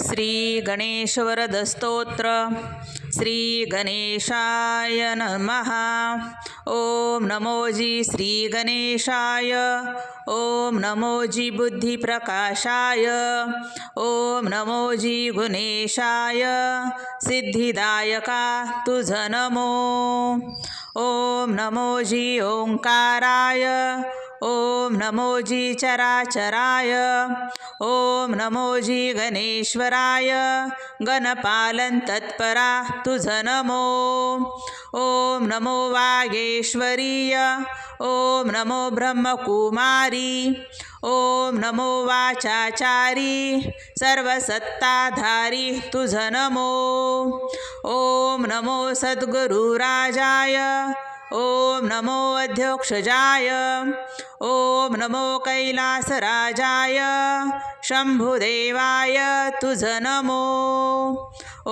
श्रीगणेशवरदस्तोत्र श्रीगणेशाय नमः। ॐ नमोजी श्रीगणेशाय ॐ नमोजी बुद्धिप्रकाशाय ॐ नमोजी गुणेशाय सिद्धिदायका तुझ नमो। ॐ नमोजी ओंकाराय ॐ नमोजी चराचराय। ॐ नमोजी गणेश्वराय। गणपालन तत्परा तुझ नमो। ॐ नमो वागेश्वरीय। ॐ नमो ब्रह्मकुमारी। ॐ नमो वाचाचारी। सर्वसत्ताधारी तुझ नमो। ॐ नमो सद्गुरुराजाय। ॐ नमो अध्यक्षजाय ॐ नमो कैलासराजाय शम्भुदेवाय तुझ नमो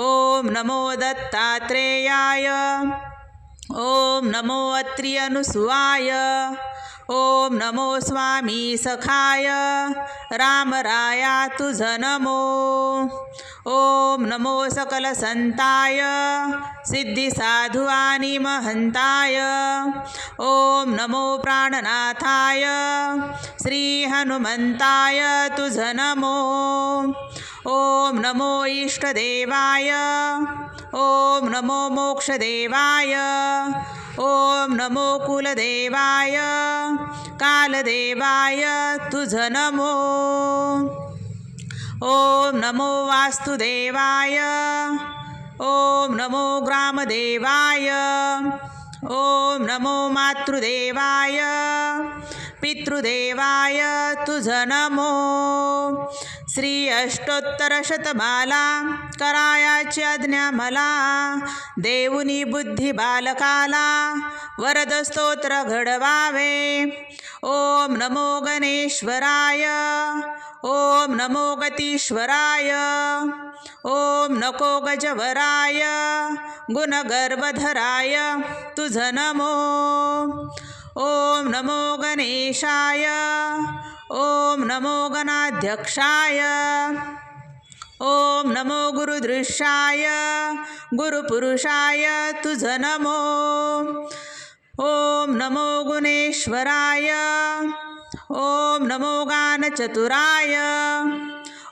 ॐ नमो दत्तात्रेयाय ॐ नमो अत्रियनुसुवाय अनुसुवाय ॐ नमो स्वामी सखाय। रामराया तुझ नमो ॐ नमो सकलसंताय। सिद्धिसाधु आणि महंताय। ॐ नमो प्राणनाथाय। श्रीहनुमन्ताय तुझ नमो ॐ नमो इष्टदेवाय। ॐ नमो मोक्षदेवाय ॐ नमो कुलदेवाय कालदेवाय तुझ नमो। ॐ नमो वास्तुदेवाय ॐ नमो ग्रामदेवाय ॐ नमो मातृदेवाय पितृदेवाय तुझ नमो। श्री अष्टोत्तरशतमाला करायाची आज्ञा मला देऊनी बुद्धी बालकाला वरद स्तोत्र घडवावे. ओम नमो गणेश्वराय ओम नमो गतीश्वराय ओम नको गजवराय गुणगर्भधराय तुझ नमो. ओम नमो गणेशाय ओम नमो गणाध्यक्षाय। ओम नमो गुरुदृश्याय गुरुपुरुषाय तुझ नमो। ओम नमो गुणेश्वराय। ओम नमो गानचतुराय।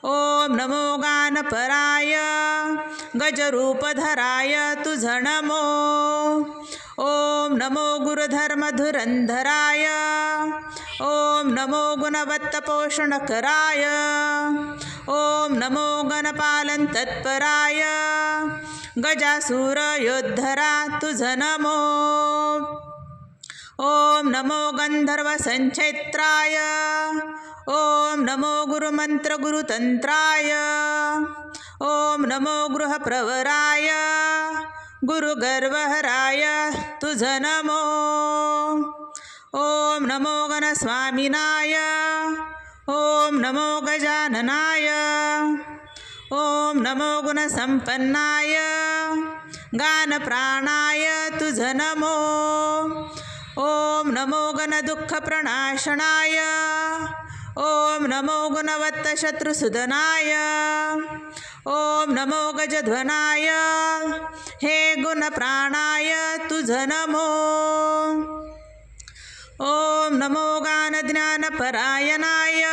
ओम नमो गानपराय। गजरूपधराय तुझ नमो। ओम नमो गुरुधर्मधुरंधराय। ओम नमो गुणवत्तपोषणकराय। ओम नमो गणपालन तत्पराय। गजासुरयोद्धरा तुझ नमो। ओम नमो गंधर्वसंचैत्राय ओम नमो गुरुमन्त्रगुरुतन्त्राय। ओम नमो गृहप्रवराय। गुरुगर्वहराय तुझ नमो। ओम नमो गणस्वामिनाय। ओम नमो गजाननाय। ओम नमो गुणसंपन्नाय गानप्राणाय तुझ नमो। ओम नमो गणदुःखप्रणाशनाय। ओम नमो गुणवत्तशत्रुसुदनाय। ओम नमो गजध्वनाय। हे गुणप्राणाय तुझ नमो। ओम नमो गानज्ञानपरायणाय।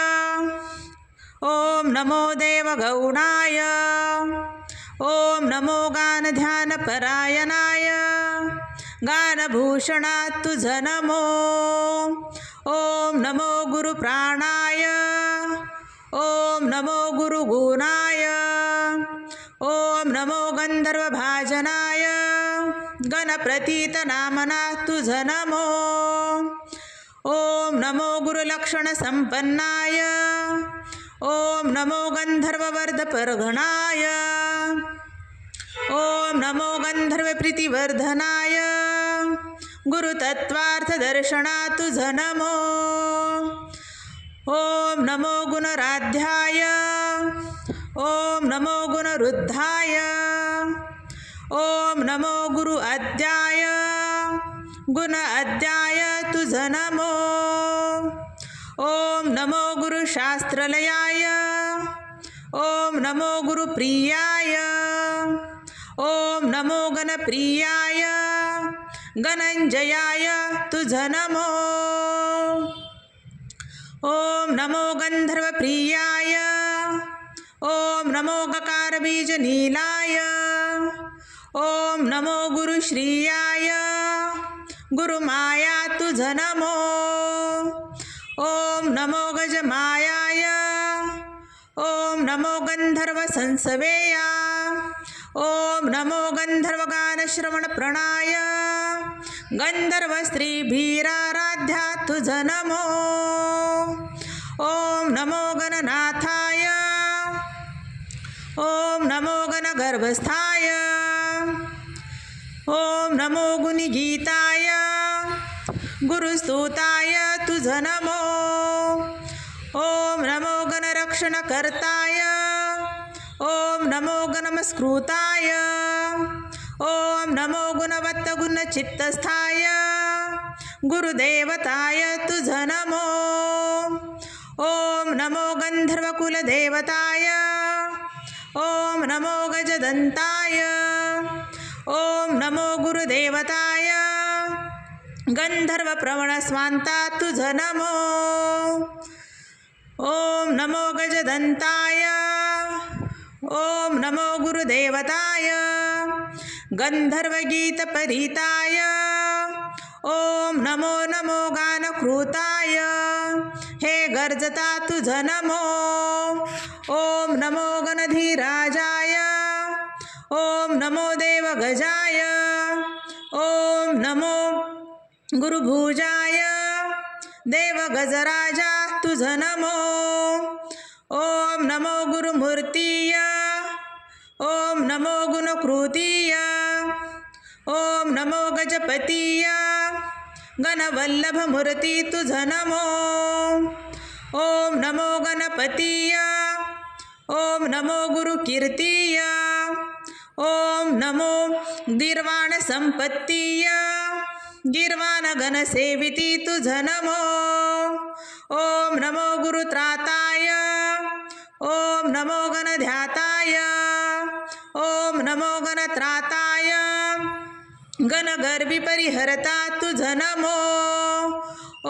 ओम नमो देवगौणाय। ओम नमो गानध्यानपरायणाय। गानभूषणा तुझ नमो ओम नमो गुरुप्राणाय। ओम नमो गुरुगुणाय। ओम नमो गन्धर्वभाजनाय। गणप्रतीतनामना तुझ नमो ओम नमो गुरुलक्षणसंपन्नाय ओम नमो गंधर्ववर्धपरघणाय ओम नमो गन्धर्वप्रीतिवर्धनाय। गुरुतत्त्वार्थदर्शनातु नमो ओम नमो गुणराध्याय। ओम नमो गुणरुद्धाय। ओम नमो गुरु अध्याय गुण अध्याय तुझ नमो. ओम नमो गुरुशास्त्रलयाय ॐ नमो गुरुप्रियाय ॐ नमो गणप्रियाय गणंजयाय तुझ नमो. ॐ नमो गन्धर्वप्रियाय ॐ नमो गकारबीजनीलाय ॐ नमो गुरुश्रियाय गुरुमाया तुझ नमो. ॐ नमो गजमायाय. ॐ नमो गन्धर्वसंसवेया ॐ नमो गन्धर्वगानश्रवणप्रणाय गन्धर्वस्त्रीभिराराध्या तुझ नमो. ॐ नमो गणनाथाय. ॐ नमो गणगर्भस्थाय. ॐ नमो गुणिगीताय गुरुस्तुताय तुझ नमो. ॐ नमो गणरक्षणकर्ताय ॐ नमो गणमस्कृताय ॐ नमो गुणवत्तगुणचित्तस्थाय गुरुदेवताय तुझ नमो. ॐ नमो गन्धर्वकुलदेवताय ॐ नमो गजदंताय ॐ नमो गुरुदेवताय। गन्धर्वप्रवणस्वान्ता तुझ नमो। ॐ नमो गजदन्ताय। ॐ नमो गुरुदेवताय। गन्धर्वगीतपरीताय। ॐ नमो नमो गानकृताय। हे गर्जता तुझ नमो। ॐ नमो गणधीराजाय। ॐ नमो देवगजाय ॐ नमो गुरुभुजाय देवगजराजा तुझ नमो। ॐ नमो गुरुमूर्तीय ॐ नमो गुणकृतीय ॐ नमो गजपतीय। गणवल्लभमूर्ती तुझ नमो। ॐ नमो गणपतीय। ॐ नमो गुरुकीर्तीय ॐ नमो गिर्वाणसम्पत्तीय गिर्वाणगणसेविती तुझ नमो। ॐ नमो गुरुत्राताय ॐ नमो गणध्याताय ॐ नमो गणत्राताय गणगर्वी परिहरता तुझ नमो।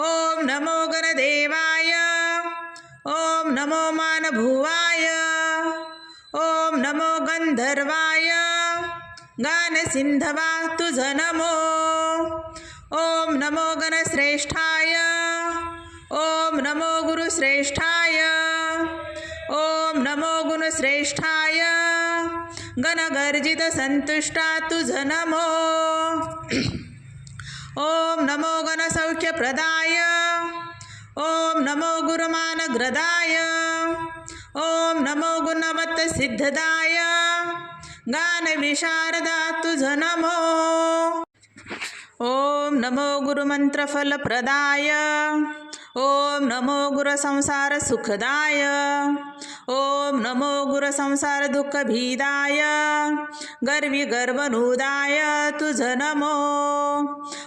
ॐ नमो गणदेवाय ॐ नमो मानभुवाय ॐ नमो गंधर्वाय। गानसिन्धवा तुझ नमो ॐ नमो गणश्रेष्ठाय। ॐ नमो गुरुश्रेष्ठाय। ॐ नमो गुणश्रेष्ठाय। गणगर्जितसन्तुष्टा तुझ नमो ॐ नमो गणसौख्यप्रदाय। ॐ नमो गुरुमानग्रदाय। ॐ नमो गुणवत्तसिद्धदाय गानविशारदा तुझ नमो. ॐ नमो गुरुमन्त्रफलप्रदाय ॐ नमो गुरुसंसारसुखदाय ॐ नमो गुरुसंसारदुःखभीदाय गर्वी गर्वनुदाय तुझ नमो.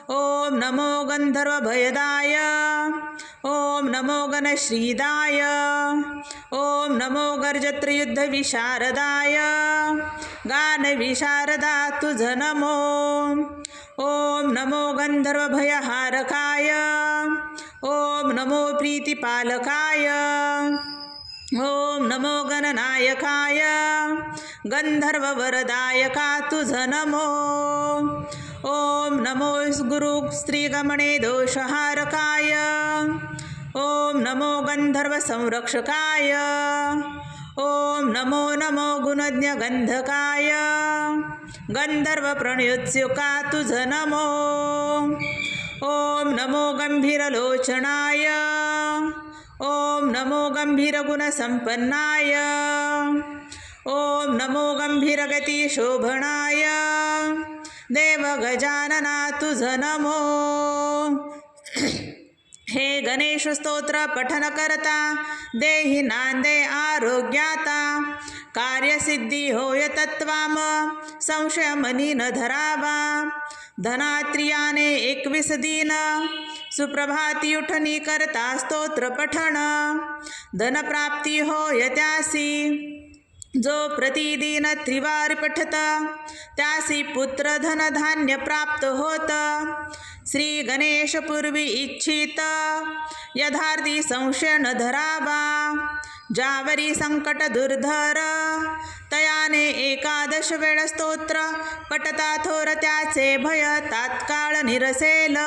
ॐ नमो गन्धर्वभयदाय ॐ नमो गणश्रीदाय. ॐ नमो गर्जत्रयुद्धविशारदाय गानविशारदा तुझ नमो. ॐ नमो गन्धर्वभयहारकाय ॐ नमो प्रीतिपालकाय. ॐ नमो गणनायकाय. गंधर्ववरदायका तुझ नमो. ॐ नमो गुरु स्त्रीगमने दोषहारकाय. ॐ नमो गन्धर्वसंरक्षकाय ॐ नमो नमो गुणज्ञगन्धकाय प्रणयोत्सुका तुझ नमो. ॐ नमो गम्भीरलोचनाय ॐ नमो गम्भीरगुणसम्पन्नाय ॐ नमो गम्भीरगतिशोभणाय देवगजानना तुझ नमो. हे गणेश स्तोत्र पठन करता, देहि नांदे आरोग्याता कार्य कार्यसिद्धी होय तत्वाम संशय मनी न धरावा। धनात्रियाने एकवीस दिन, सुप्रभाती उठणी करता स्तोत्र पठण धनप्राप्ती होय त्यासी, जो प्रतिदिन त्रिवार पठत, त्यासी पुत्र धन धान्य प्राप्त होत। श्री गणेश पूर्वी इच्छित. यथार्थी संशय न धरावा. जावरी संकट दुर्धर. तयाने एकादश वेळ स्तोत्र. पटता थोर त्याचे भय तात्काळ निरसेल.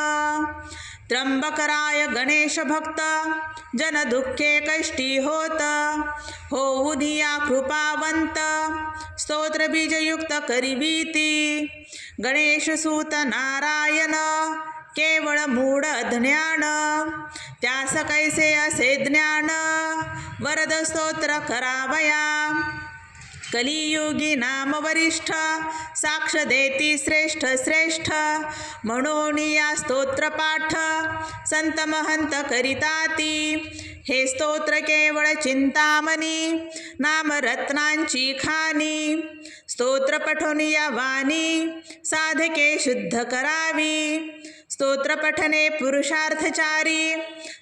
त्र्यंबकराय गणेश भक्त. जन दुःखे कष्टी होत. होऊ उधिया कृपावंत. स्तोत्र बीजयुक्त करिवीती गणेश सूत नारायण केवळ मूढ ज्ञान त्यास कैसे असे ज्ञान? वरद स्तोत्र करावया. कलियुगी नाम वरिष्ठ साक्ष देती श्रेष्ठ श्रेष्ठ म्हणून या स्तोत्र पाठ संत महंत करिताती. हे स्तोत्र केवळ चिंतामणी नाम रत्नांची खानी स्तोत्र पठून या वाणी साधके शुद्ध करावी. स्तोत्र पठने पुरुषार्थचारी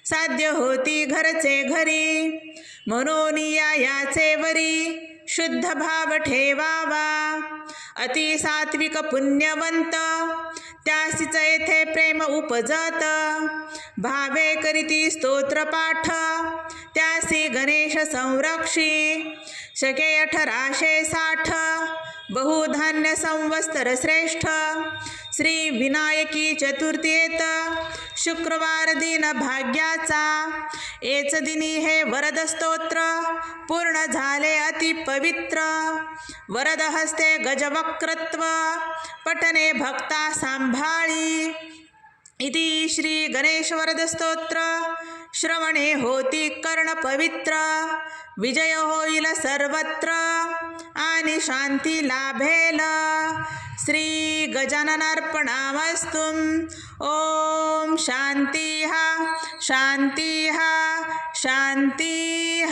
साध्य होती घरचे घरी. मनोनिया याचे वरी शुद्ध भाव ठेवावा. अति सात्विक पुण्यवंत त्यासीच येथे प्रेम उपजत. भावे करीती स्तोत्र पाठ त्यासी गणेश संरक्षी. शके अठराशे साठ बहुधान्य संवत्सर श्रेष्ठ। श्री विनायकी चतुर्थीत शुक्रवार दिन भाग्याचा। एच दिनी हे वरद स्तोत्र पूर्ण झाले अति पवित्र। वरद हस्ते गजवक्रत्व पठने भक्ता सांभाळी। इति श्री गणेश वरद स्तोत्र श्रवणे होती कर्ण पवित्र विजय होईल सर्वत्र आणि शांती लाभेल. श्री गजाननार्पणामस्तु ओम शांती हा शांती हा शांती